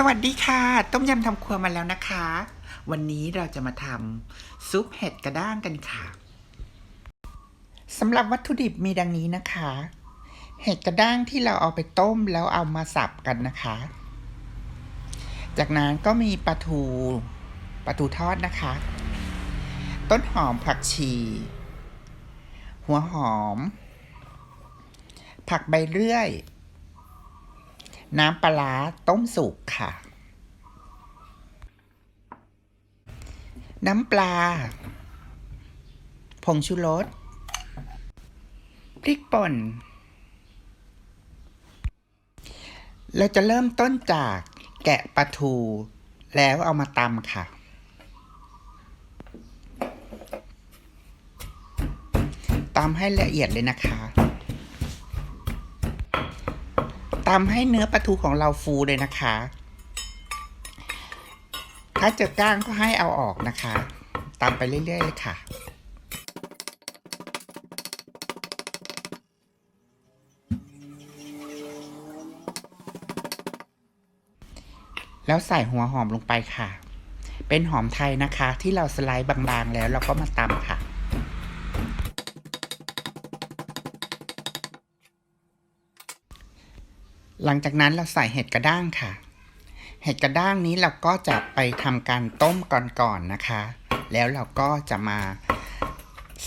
สวัสดีค่ะ ต้มยำทำครัวมาแล้วนะคะ วันนี้เราจะมาทำซุปเห็ดกระด้างกันค่ะสำหรับวัตถุดิบมีดังนี้นะคะ เห็ดกระด้างที่เราเอาไปต้มแล้วเอามาสับกันนะคะ จากนั้นก็มีปลาทูปลาทูทอดนะคะ ต้นหอมผักชี หัวหอม ผักใบเลื่อยน้ำปลาต้มสุก ค่ะ น้ำปลา ผงชูรส พริกป่น เราจะเริ่มต้นจากแกะปลาทู แล้วเอามาตำค่ะ ตำให้ละเอียดเลยนะคะตำให้เนื้อปลาทูของเราฟูเลยนะคะ ถ้าเจอก้างก็ให้เอาออกนะคะตำไปเรื่อยๆเลยค่ะแล้วใส่หัวหอมลงไปค่ะ เป็นหอมไทยนะคะ ที่เราสไลด์บางๆ แล้วเราก็มาตำค่ะ หลังจากนั้นเราใส่เห็ดกระด้างค่ะ เห็ดกระด้างนี้เราก็จะไปทำการต้มก่อนๆนะคะ แล้วเราก็จะมา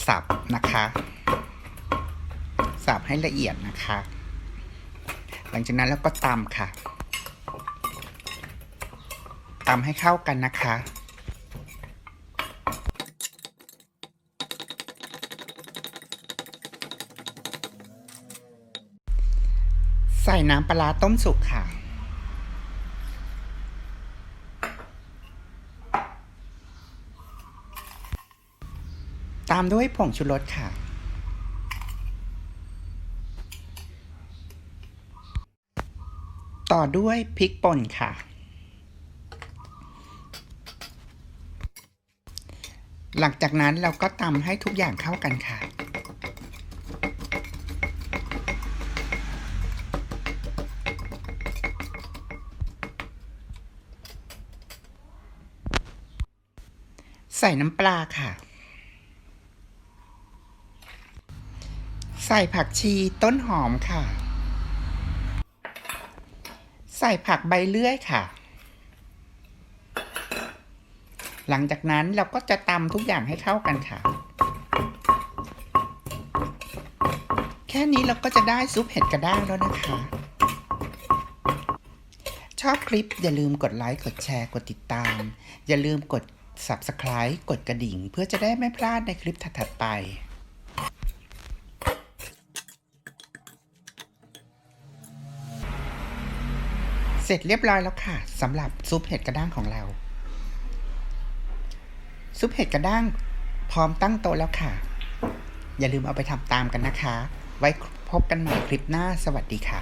สับนะคะ สับให้ละเอียดนะคะ หลังจากนั้นเราก็ตำค่ะตำให้เข้ากันนะคะใส่น้ำปลาร้าต้มสุกค่ะ ตามด้วยผงชูรสค่ะ ต่อด้วยพริกป่นค่ะ หลังจากนั้นเราก็ตำให้ทุกอย่างเข้ากันค่ะใส่น้ำปลาค่ะ ใส่ผักชีต้นหอมค่ะ ใส่ผักใบเลื่อยค่ะ หลังจากนั้นเราก็จะตำทุกอย่างให้เข้ากันค่ะ แค่นี้เราก็จะได้ซุปเห็ดกระด้างแล้วนะคะ ชอบคลิปอย่าลืมกดไลค์กดแชร์กดติดตาม อย่าลืมกด Subscribe กดกระดิ่ง เพื่อจะได้ไม่พลาดในคลิปถัดๆไป เสร็จเรียบร้อยแล้วค่ะสำหรับซุปเห็ดกระด้างของเรา ซุปเห็ดกระด้างพร้อมตั้งโต๊ะแล้วค่ะ อย่าลืมเอาไปทำตามกันนะคะ ไว้พบกันใหม่คลิปหน้าสวัสดีค่ะ